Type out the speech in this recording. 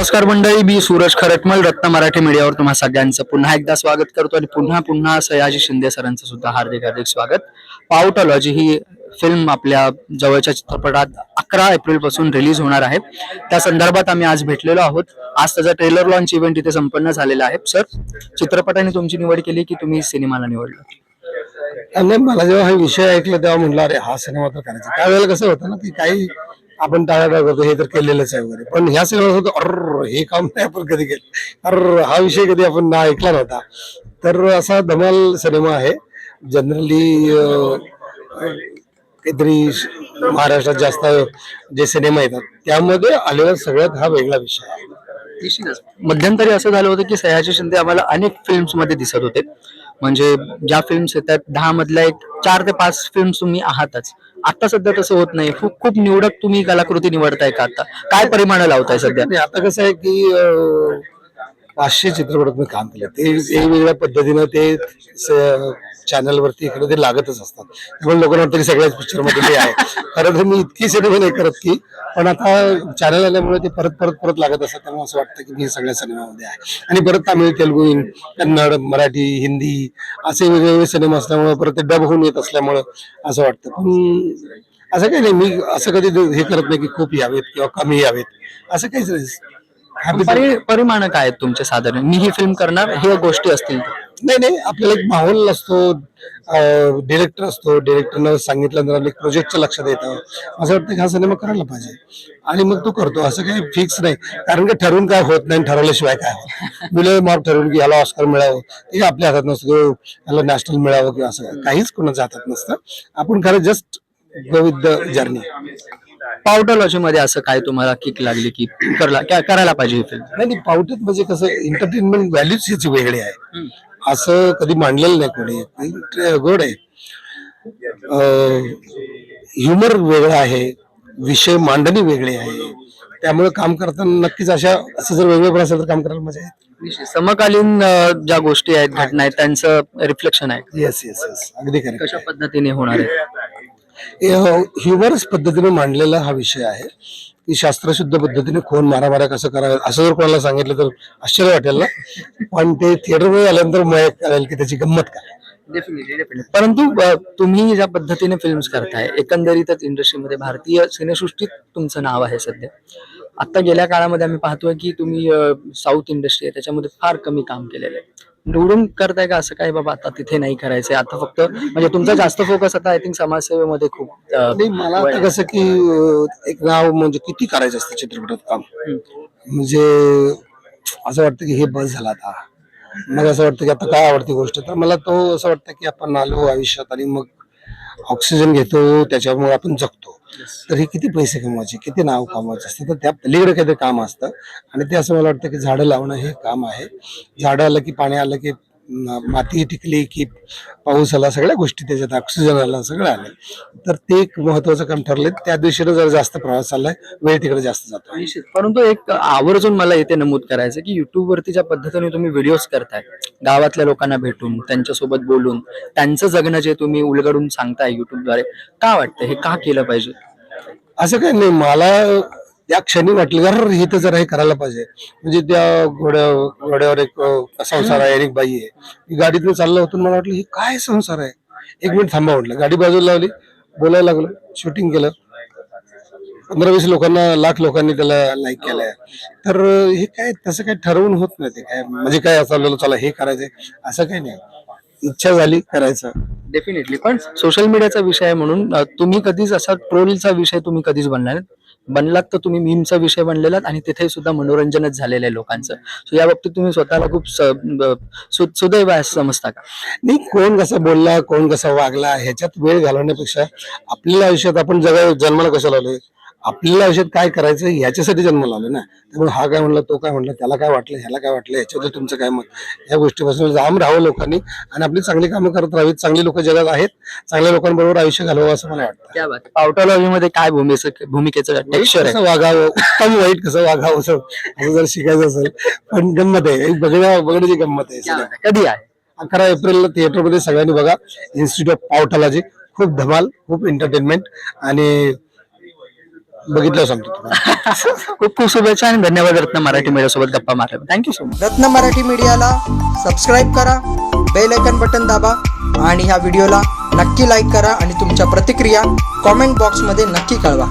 नमस्कार मंडळी मी सूरज खरटमल रत्न मराठी मीडियावर तुम्हा सगळ्यांचं पुन्हा एकदा स्वागत करतो आणि पुन्हा पुन्हा सयाजी शिंदे सरांचं सुद्धा हार्दिक हार्दिक स्वागत. पावटॉलॉजी ही फिल्म आपल्या जवळच्या चित्रपटात अकरा एप्रिलपासून रिलीज होणार आहे. त्या संदर्भात आम्ही आज भेटलेलो आहोत. आज त्याचा ट्रेलर लॉन्च इव्हेंट इथे संपन्न झालेला आहे. सर चित्रपटाने तुमची निवड केली की तुम्ही सिनेमाला निवडलं? मला जेव्हा हा विषय ऐकला तेव्हा म्हणलं अरे हा सिनेमा तर करायचा. त्यावेळेला कसं होतं ना की काही आपण टाळा करतो हे तर केलेलंच आहे वगैरे. पण ह्या सगळं होतं अर हे काम नाही आपण कधी केलं. अर्र हा विषय कधी आपण ना ऐकला नव्हता. तर असा धमाल सिनेमा आहे. जनरली काहीतरी महाराष्ट्रात जास्त जे सिनेमा येतात त्यामध्ये आलेला सगळ्यात हा वेगळा विषय आहे. मध्यंतरी असं झालं होतं की सयाजी शिंदे आम्हाला अनेक फिल्म्समध्ये दिसत होते. म्हणजे ज्या फिल्म्स येतात दहा मधल्या एक चार ते पाच फिल्म्स तुम्ही आहातच. आता सध्या तसं होत नाही. खूप खूप निवडक तुम्ही कलाकृती निवडताय का आता? काय परिमाण लावताय सध्या? आता कसं आहे की पाचशे चित्रपट मी काम केलं. ते वेगवेगळ्या पद्धतीनं ते चॅनलवरती इकडे ते लागतच असतात. त्यामुळे लोकांना वाटतं की सगळ्याच पिक्चरमध्ये ते आहे. खरं तर मी इतकी सिनेमा नाही करत की पण आता चॅनल आल्यामुळे ते परत परत परत लागत असतात. त्यामुळे असं वाटतं की मी सगळ्या सिनेमामध्ये आहे. आणि परत तामिळ तेलुगू कन्नड मराठी हिंदी असे वेगवेगळे सिनेमा असल्यामुळे परत ते डब होऊन येत असल्यामुळं असं वाटतं. पण असं काही नाही. मी असं कधी हे करत नाही की खूप यावेत किंवा कमी यावेत. असं काहीच नाही. परि परिमाण काय आहेत तुमचे साधारण? मी ही फिल्म करणार हे गोष्टी असतील नाही नाही आपल्याला एक माहोल असतो डिरेक्टर असतो डिरेक्टरनं सांगितल्यानंतर एक प्रोजेक्टच्या लक्षात येतं असं वाटतं की हा सिनेमा करायला पाहिजे. आणि मग तो करतो असं काही फिक्स नाही. कारण की ठरवून काय होत नाही ठरवल्याशिवाय काय होत मुलं मार्क ठरवून की ह्याला ऑस्कर मिळावं हे आपल्या हातात नसतं किंवा ह्याला नॅशनल मिळावं किंवा असं. काहीच कोणाच्या हातात नसतं. आपण खरं just go with the journey पावटॉलॉजी मध्ये असं काय तुम्हाला किक लागली की करला क्या- करायला पाहिजे ही फिल्म नाही नाही पावटेत म्हणजे कसं एंटरटेनमेंट व्हॅल्यूज ह्याची वेगळी आहे. असं कधी मांडलेलं नाही कोणी. गोड आहे. ह्युमर वेगळं आहे. विषय मांडणी वेगळी आहे. त्यामुळे काम करताना नक्कीच अशा असं जर वेगळं पण असेल तर काम करायला मजा येते. समकालीन अं, ज्या गोष्टी आहेत घटना आहेत त्यांचं रिफ्लेक्शन आहे. येस येस येस अगदी खरं कशा पद्धतीने होणार आहे? ह्युमरस पद्धतीने मांडलेला हा विषय आहे. की शास्त्रशुद्ध पद्धतीने खोन मारामाऱ्या कसं करावं असं जर कोणाला सांगितलं तर आश्चर्य वाटेल ना. पण ते थिएटरमध्ये आल्यानंतर मग कळेल की त्याची गंमत काय परंतु तुम्ही ज्या पद्धतीने फिल्म्स करताय एकंदरीतच इंडस्ट्रीमध्ये भारतीय सिनेसृष्टीत तुमचं नाव आहे सध्या. आता गेल्या काळामध्ये आम्ही पाहतोय की तुम्ही साऊथ इंडस्ट्री आहे त्याच्यामध्ये फार कमी काम केलेलं आहे. निवडून करताय का असं काय बाबा आता तिथे नाही करायचंय? आता फक्त म्हणजे तुमचा जास्त फोकस आता आय थिंक समाजसेवेमध्ये खूप अ, नाही मला आता कसं की अं, एक नाव म्हणजे किती करायचं असतं चित्रपटात काम? म्हणजे असं वाटतं की हे बस झालं आता. मग असं वाटतं की आता काय आवडती गोष्ट? तर मला तो असं वाटतं की आपण आलो आयुष्यात आणि मग ऑक्सिजन घेतो त्याच्यामुळे आपण जगतो. तर हे किती पैसे कमवायचे? किती नाव कमवायचे असते? तर त्या पलीकडे काहीतरी काम असतं. आणि ते असं मला वाटतं की झाडं लावणं हे काम आहे. झाडं आलं की पाणी आलं की माती टिकली की पाऊस आला सगळ्या गोष्टी त्याच्यात ऑक्सिजन आला सगळं आलं. तर ते एक महत्वाचं काम ठरलंय. त्या दिवशीनं जर जास्त प्रवास चाललाय. वेळ तिकडे जास्त जातो निश्चित परंतु एक आवर्जून मला इथे नमूद करायचं की युट्यूब वरती ज्या पद्धतीने तुम्ही व्हिडिओज करताय गावातल्या लोकांना भेटून त्यांच्यासोबत बोलून त्यांचं जगणं जे तुम्ही उलगडून सांगताय युट्यूबद्वारे का वाटतं हे का केलं पाहिजे? असं काही नाही. मला त्या क्षणी वाटलं "अरे, हे तर जरा हे करायला पाहिजे. म्हणजे त्या घोड्या घोड्यावर एक संसार आहे एक बाई आहे. गाडीतून चाललं होतं मला वाटलं हे काय संसार आहे? एक मिनिट थांबा म्हटलं. गाडी बाजूला लावली बोलायला लागलो शूटिंग केलं. पंधरा वीस लोकांना लाख लोकांनी त्याला लाईक केलंय. तर हे काय तसं काय ठरवून होत नाही ते काय. म्हणजे काय असं चला हे करायचंय असं काही नाही. इच्छा झाली करायचं. डेफिनेटली पण सोशल मीडियाचा विषय आहे म्हणून तुम्ही कधीच असा ट्रोलचा विषय तुम्ही कधीच बनणार बनलात तर तुम्ही मीमचा विषय बनलेलात आणि तिथे सुद्धा मनोरंजनच झालेलं आहे लोकांचं. सो या बाबतीत तुम्ही स्वतःला खूप सुदैव आहे समजता का? नाही कोण कसा बोलला कोण कसा वागला ह्याच्यात वेळ घालवण्यापेक्षा आपल्या आयुष्यात आपण जगा जन्माला कशाला लावले आपल्याला आयुष्यात काय करायचं ह्याच्यासाठी जन्माला आलो ना. त्यामुळे हा काय म्हणला तो काय म्हणला त्याला काय वाटलं ह्याला काय वाटलं ह्याच्याबद्दल तुमचं काय मत? या गोष्टीपासून जाम राहावं लोकांनी आणि आपली चांगली कामं करत राहावीत. चांगली लोक जगात आहेत. चांगल्या लोकांबरोबर आयुष्य घालवावं असं मला वाटतं. क्या बात पावटॉलॉजी मध्ये काय भूमिकेचं भूमिकेचं टेक्स्चर आहे? कसं वागावं? उत्तम वाईट कसं वागावं असं? असं जर शिकायचं असेल पण गंमत आहे. एक बघण्या बघण्याची गंमत आहे. क्या बात आहे. कधी आहे? अकरा एप्रिलला थिएटरमध्ये सगळ्यांनी बघा इन्स्टिट्यूट ऑफ पावटॉलॉजी खूप धमाल खूप एंटरटेनमेंट आणि बघितलं सांगतो तुम्हाला. खूप खूप शुभेच्छा आणि धन्यवाद रत्न मराठी मीडिया सोबत गप्पा मारल्या थँक्यू सो मच रत्न मराठी मीडियाला सबस्क्राईब करा बेल आयकन बटन दाबा आणि ह्या व्हिडिओला नक्की लाईक करा आणि तुमच्या प्रतिक्रिया कॉमेंट बॉक्समध्ये नक्की कळवा.